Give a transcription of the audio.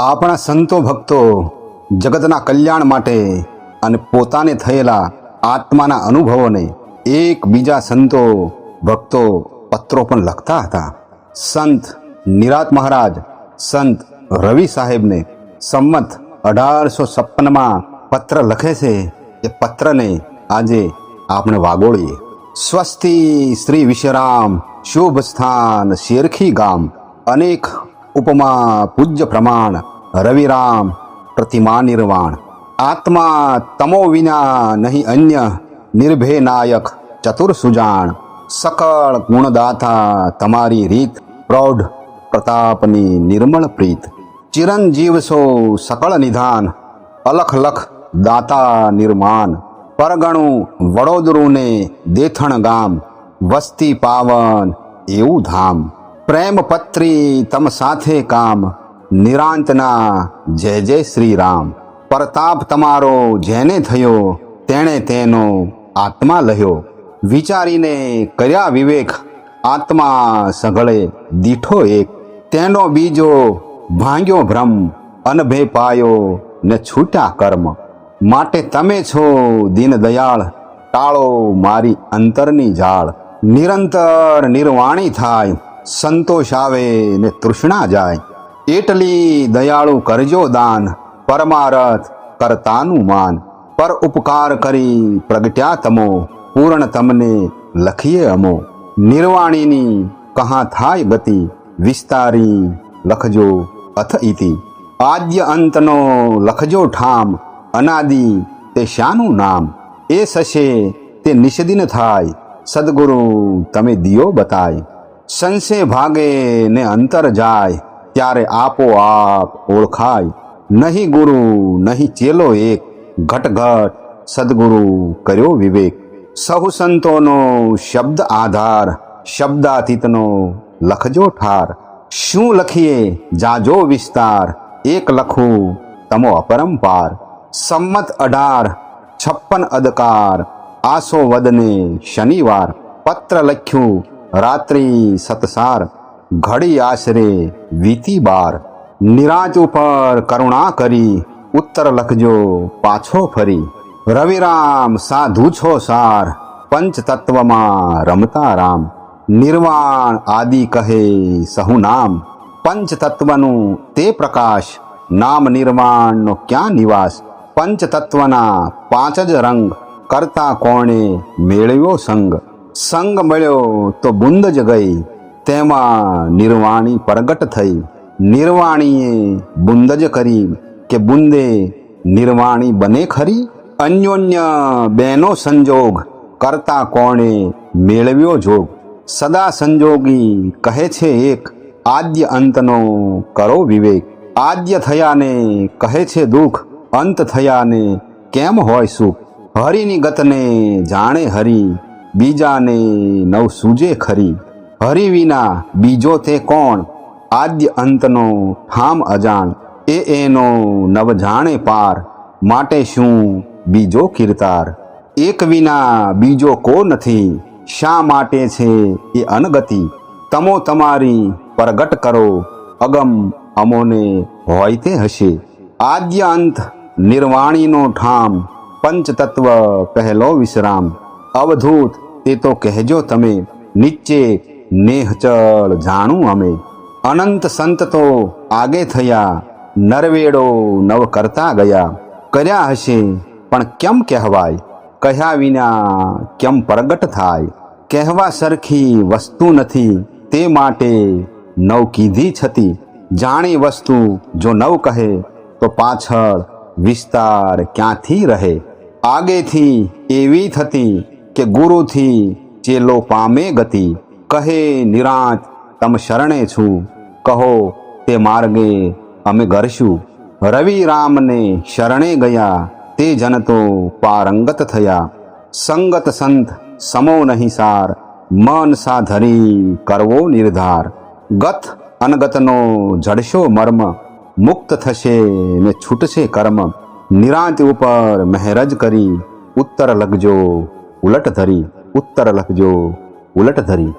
આપણા સંતો ભક્તો જગતના કલ્યાણ માટે અને પોતાને થયેલા આત્માના અનુભવોને એકબીજા સંતો ભક્તો પત્રો પણ લખતા હતા. સંત નિરાત મહારાજ, સંત રવિ સાહેબને સંમત અઢારસો છપ્પનમાં પત્ર લખે છે. એ પત્રને આજે આપણે વાગોળીએ. સ્વસ્તિ શ્રી વિશ્રામ શુભ સ્થાન શેરખી ગામ. અનેક ઉપમા પૂજ્ય પ્રમાણ રવિરામ પ્રતિમા નિર્વાણ આત્મા તમો વિના નહીં અન્ય નિર્ભય નાયક ચતુર સુજાણ સકળ ગુણદાતા તમારી રીત પ્રૌઢ પ્રતાપની નિર્મળ પ્રીત ચિરંજીવ સકળ નિધાન અલખ લખ દાતા નિર્માણ પરગણું વડોદરુને દેથણ ગામ વસ્તી પાવન એવું ધામ પ્રેમ પત્રી તમ સાથે કામ, નિરાંતના જય જય શ્રી રામ પ્રતાપ તમારો જેને થયો, તેણે તેનો આત્મા લહ્યો વિચારીને કર્યા વિવેક, આત્મા સઘળે દીઠો એક. તેનો બીજો ભાંગ્યો ભ્રમ, અનભે પાયો ને છૂટા કર્મ. માટે તમે છો દીન દયાળ, ટાળો મારી અંતરની જાળ. નિરંતર નિર્વાણી થાય સંતોષ આવે ને તૃષ્ણા જાય. એટલી દયાળુ કરજો દાન, પરમારથ કરતાનું માન. પર ઉપકાર કરી પ્રગટ્યા તમો, પૂર્ણ તમને લખીએ અમો. નિર્વાણીની કહા થાય ગતિ, વિસ્તારી લખજો અથ ઇતિ. આદ્ય અંતનો લખજો ઠામ, અનાદિ તે શાનું નામ. એ સશે તે નિષદિન થાય. સદગુરુ તમે દિયો બતાય. સંશે ભાગે ને અંતર જાય, ત્યારે આપોઆપ ઓળખાય. નહીં ગુરુ, નહીં ચેલો એક, ઘટઘટ ઘટ સદગુરુ કર્યો વિવેક. સહુ સંતોનો શબ્દ આધાર, શબ્દાતીતનો લખજો ઠાર. શું લખીએ? જાજો વિસ્તાર. એક લખું તમો અપરંપાર. સંમત અઢાર, છપ્પન અદકાર. આસો વદને શનિવાર. પત્ર લખ્યું રાત્રિ સતસાર, ઘડી આશરે વીતી બાર. નિરાજ ઉપર કરુણા કરી, ઉત્તર લખજો પાછો ફરી. રવિરામ, સાધુ છો સાર પંચ તત્વમાં રમતા રામ. નિર્વાણ આદિ કહે સહુ નામ. પંચ તત્વનું તે પ્રકાશ, નામ નિર્વાણનો ક્યાં નિવાસ? પંચ તત્વના પાંચ જ રંગ, કરતા કોણે મેળવ્યો સંગ? સંગ મળ્યો તો બુંદ જ ગઈ. તેમાં નિર્વાણી પ્રગટ થઈ. નિર્વાણીએ બુંદ જ કરી કે બુંદે નિર્વાણી બને ખરી? અન્યોન્ય બેનો સંજોગ કરતા કોણે મેળવ્યો જોગ? સદા સંજોગી કહે છે એક, આદ્ય અંતનો કરો વિવેક. આદ્ય થયાને કહે છે દુઃખ. અંત થયાને કેમ હોય સુખ? હરિની ગતને જાણે હરી. બીજાને નવ સૂજે ખરી. હરિ વિના બીજો તે કોણ? આદ્ય અંતનો ઠામ અજાણ. એ એનો નવ જાણે પાર. માટે શું બીજો કીર્તાર? એક વિના બીજો કો નથી. શા માટે છે એ અનગતિ? તમો તમારી પ્રગટ કરો. અગમ અમોને હોય તે હશે. આદ્ય અંત નિર્વાણીનો ઠામ. પંચતત્વ પહેલો વિશ્રામ. અવધૂત તે તો કહેજો તમે, નીચે નેહચળ જાણું અમે. અનંત સંત તો આગે થયા, નરવેડો નવ કરતા ગયા. કર્યા હશે, પણ કેમ કહેવાય? કહ્યા વિના કેમ પ્રગટ થાય? કહેવા સરખી વસ્તુ નથી, તે માટે નવ કીધી છતી. જાણી વસ્તુ જો નવ કહે, તો પાછળ વિસ્તાર ક્યાંથી રહે? આગેથી એવી થતી કે ગુરુથી ચેલો પામે ગતિ, કહે નિરાંત, તમ શરણે છું. કહો, તે માર્ગે અમે ગરશું રવિ રામને શરણે ગયા, તે જન તો પારંગત થયા. સંગત સંત સમો નહીં સાર, મન સા ધરી કરવો નિર્ધાર. ગત અનગતનો જડશો મર્મ, મુક્ત થશે ને છૂટશે કર્મ. નિરાંત ઉપર મહેરજ કરી, ઉત્તર લખજો ઉલટ ધરી ઉત્તર લખજો ઉલટ ધરી